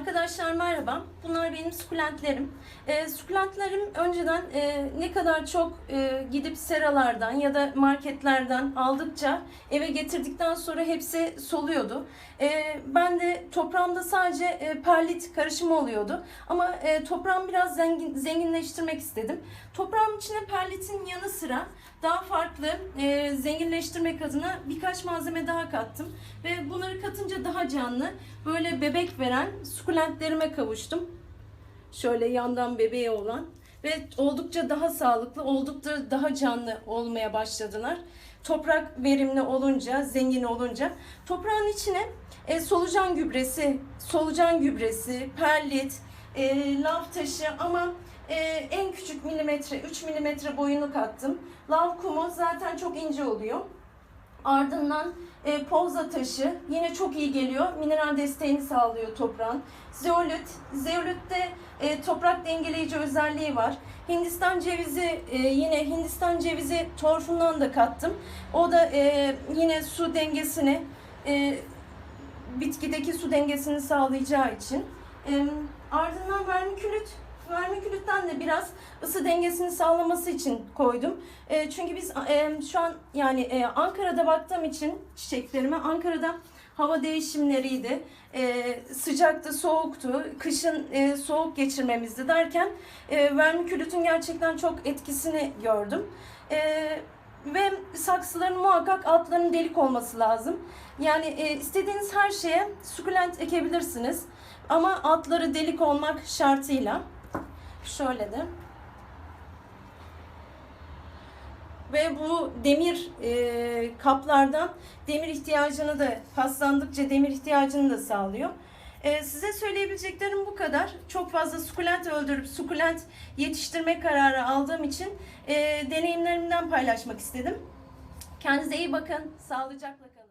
Arkadaşlar merhaba. Bunlar benim sukulentlerim. E, sukulentlerim önceden e, ne kadar çok e, gidip seralardan ya da marketlerden aldıkça eve getirdikten sonra hepsi soluyordu. E, ben de toprağımda sadece e, perlit karışımı oluyordu. Ama e, toprağımı biraz zengin, zenginleştirmek istedim. Toprağım içine perlitin yanı sıra daha farklı e, zenginleştirmek adına birkaç malzeme daha kattım. Ve bunları katınca daha canlı, böyle bebek veren sukulentlerime kavuştum. Şöyle yandan bebeği olan ve oldukça daha sağlıklı, oldukça daha canlı olmaya başladılar. Toprak verimli olunca, zengin olunca toprağın içine e, solucan gübresi, solucan gübresi, perlit, e, lav taşı ama e, en küçük milimetre, 3 milimetre boyunu kattım. Lav kumu zaten çok ince oluyor. Ardından e, pozla taşı yine çok iyi geliyor. Mineral desteğini sağlıyor toprağın. Zeolit, zeolitte e, toprak dengeleyici özelliği var. Hindistan cevizi e, yine Hindistan cevizi torfundan da kattım. O da e, yine su dengesini e, bitkideki su dengesini sağlayacağı için. E, ardından vermikülit vermikülitten de biraz ısı dengesini sağlaması için koydum. E, çünkü biz e, şu an yani e, Ankara'da baktığım için çiçeklerime Ankara'da hava değişimleriydi. E, sıcaktı, soğuktu, kışın e, soğuk geçirmemizdi derken e, vermikülitün gerçekten çok etkisini gördüm. E, ve saksıların muhakkak altlarının delik olması lazım. Yani e, istediğiniz her şeye sukulent ekebilirsiniz. Ama altları delik olmak şartıyla. Şöyle de. Ve bu demir e, kaplardan demir ihtiyacını da paslandıkça demir ihtiyacını da sağlıyor. E, size söyleyebileceklerim bu kadar. Çok fazla sukulent öldürüp sukulent yetiştirme kararı aldığım için e, deneyimlerimden paylaşmak istedim. Kendinize iyi bakın. Sağlıcakla kalın.